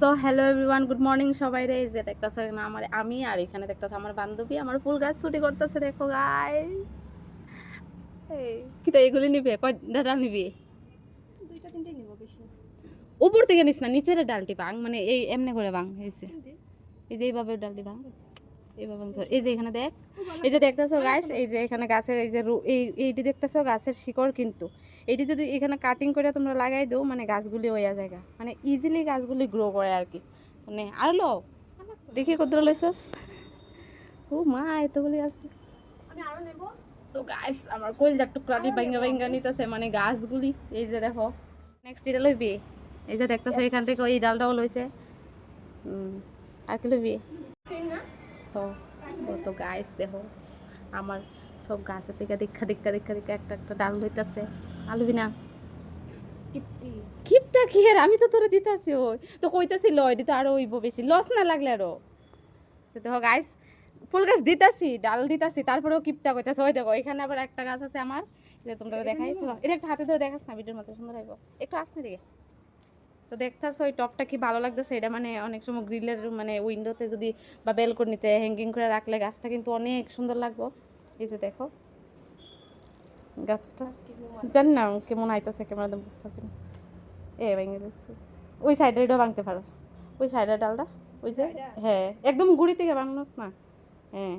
So hello everyone good morning সবাই রে যে দেখতেছে না আমার আমি আর এখানে দেখতেছে আমার বান্ধবী আমার ফুল গাছ ছুটি করতেছে দেখো গাইস এই কি তো এগুলি নিবে কয়টা নিবি? দুইটা তিনটে নিব বেশি। উপর থেকে নিস না নিচের ডালটি ভাঙ মানে এই এমনি করে ভাঙ হয়েছে এই যে এইভাবে ডালটি ভাঙ হবে। এই যে এখানে দেখ এই যে দেখতেছো গাছ এই যে এখানে গাছের এই যে এই এইটি দেখতেছো গাছের শিকড় কিন্তু। এইটি যদি এখানে কাটিং করে তোমরা লাগাই দাও মানে গাছগুলি হইয়া জায়গা মানে ইজিলি গাছগুলি গ্রো করে আর কি। মানে আর লো দেখি কত লইছস ও মা এতগুলি আছে তো। গাছ আমার কলজার টুকরাটি ভাঙ্গা ভাঙ্গা নিতেছে মানে গাছগুলি। এই যে দেখো নেক্সট এটা লইবি। এই যে দেখতেছো এখান থেকে ওই ডালটাও লইছে। আর কি লইবি? তো ও তো গাছ দেখো। আমার সব গাছের থেকে দীক্ষা দীক্ষা দীক্ষা দীক্ষা একটা একটা ডাল লইতেছে আলুবি না। কিপটা। কি আর? আমি তো তোরে দিতাছি ওই। তো কইতাছি লয় দিতে আরও হইব বেশি। লস না লাগলে আরও? সে দেখো গাছ ফুল গাছ দিতাছি ডাল দিতাছি তারপরেও কিপটা কইতাছে। ওই দেখো এখানে আবার একটা গাছ আছে আমার। যে তোমরা দেখাই এটা একটা হাতে ধরে দেখাস না ভিডিওর মতো সুন্দর হইব। একটু আসতে দিকে তো দেখতাছ ওই টপটা কি ভালো লাগতেছে? এটা মানে অনেক সময় গ্রিলের মানে উইন্ডোতে যদি বা বেলকনিতে হ্যাঙ্গিং করে রাখলে গাছটা কিন্তু অনেক সুন্দর লাগবো। এই যে দেখো গাছটা জানি না কেমন আইতাছে কেমন একদম বুঝতেছি না। এ ভেঙে ওই সাইডে এটা ভাঙতে পারস। ওই সাইডের ডালটা ওই যে? হ্যাঁ একদম গুড়ি থেকে ভাঙনস না। হ্যাঁ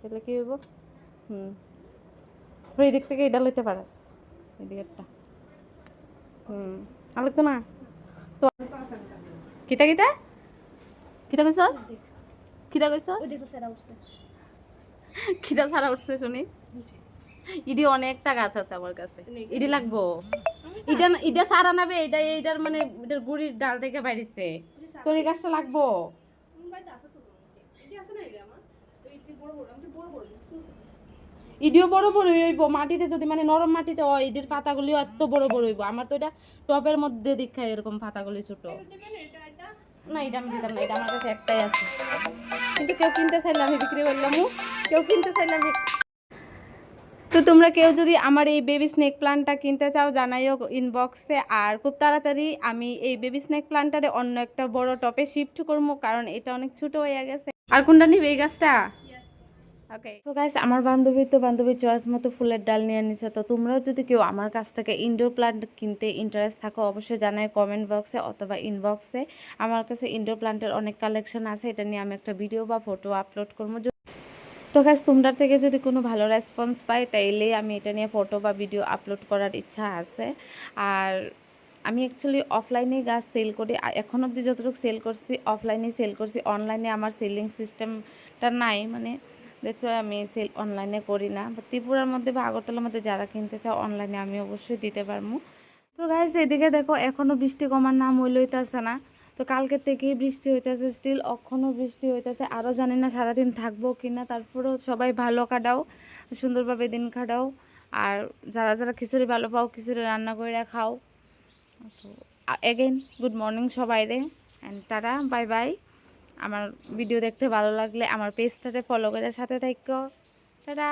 তাহলে কী হইব? হুম ওই দিক থেকে এটা লইতে পারস এই দিকেরটা। হুম আর লাগতো না? তো কিতা কিতা কিতা কইছ কিতা কইছ দেখো সেরা উঠছে কিতা শুনি ইডি অনেকটা গাছ আছে আমার কাছে। ইডি লাগবো। ইডা ইডা সারা নাবে এটা এইটার মানে এটার গুড়ির ডাল থেকে বাইরেছে। তোর এই গাছটা লাগবো। ইডিও বড় বড় হইব মাটিতে যদি মানে নরম মাটিতে হয় ইডির পাতাগুলিও এত বড় বড় হইব। আমার তো এটা টবের মধ্যে দীক্ষা এরকম পাতাগুলি ছোট। না, এটা আমি দিতাম না, এটা আমার কাছে একটাই আছে। কিন্তু কেউ কিনতে চাইলে আমি বিক্রি কেউ কিনতে চাইলে আমি তো তোমরা কেউ যদি আমার এই বেবি স্নেক প্লান্টটা কিনতে চাও, জানাইও ইনবক্সে আর খুব তাড়াতাড়ি আমি এই বেবি স্নেক প্লান্টারে অন্য একটা বড় টপে শিফট করব কারণ এটা অনেক ছোট হয়ে গেছে। আর কোনটা নিবে এই গাছটা? ওকে। তো গাইস আমার বান্ধবী তো বান্ধবীর চয়েস মতো ফুলের ডাল নিয়ে নিছে, তো তোমরাও যদি কেউ আমার কাছ থেকে ইনডোর প্লান্ট কিনতে ইন্টারেস্ট থাকো, অবশ্যই জানাই কমেন্ট বক্সে অথবা ইনবক্সে আমার কাছে ইনডোর প্লান্টের অনেক কালেকশন আছে, এটা নিয়ে আমি একটা ভিডিও বা ফটো আপলোড করব। তো গাছ তোমরা থেকে যদি কোনো ভালো রেসপন্স পাই, তাইলে আমি এটা নিয়ে ফটো বা ভিডিও আপলোড করার ইচ্ছা আছে। আর আমি অ্যাকচুয়ালি অফলাইনে গাছ সেল করি এখন অবধি যতটুকু সেল করছি অফলাইনে সেল করছি অনলাইনে আমার সেলিং সিস্টেমটা নাই মানে দেখছ আমি সেল অনলাইনে করি না। ত্রিপুরার মধ্যে বা আগরতলার মধ্যে যারা কিনতে চাও অনলাইনে আমি অবশ্যই দিতে পারব। তো গাইস এদিকে দেখো এখনও বৃষ্টি কমার নাম হইলইতেছে না। তো কালকে থেকেই বৃষ্টি হইতেছে স্টিল এখনও বৃষ্টি হইতেছে। আরও জানি না সারাদিন থাকব কি না তারপরেও সবাই ভালো কাটাও, সুন্দরভাবে দিন কাটাও। আর যারা যারা খিচুড়ি ভালো পাও, খিচুড়ি রান্না করে খাও। তো এগেইন গুড মর্নিং সবাই রে অ্যান্ড টাটা বাই বাই আমার ভিডিও দেখতে ভালো লাগলে আমার পেজটাতে ফলো করে সাথে থাকো। টাটা!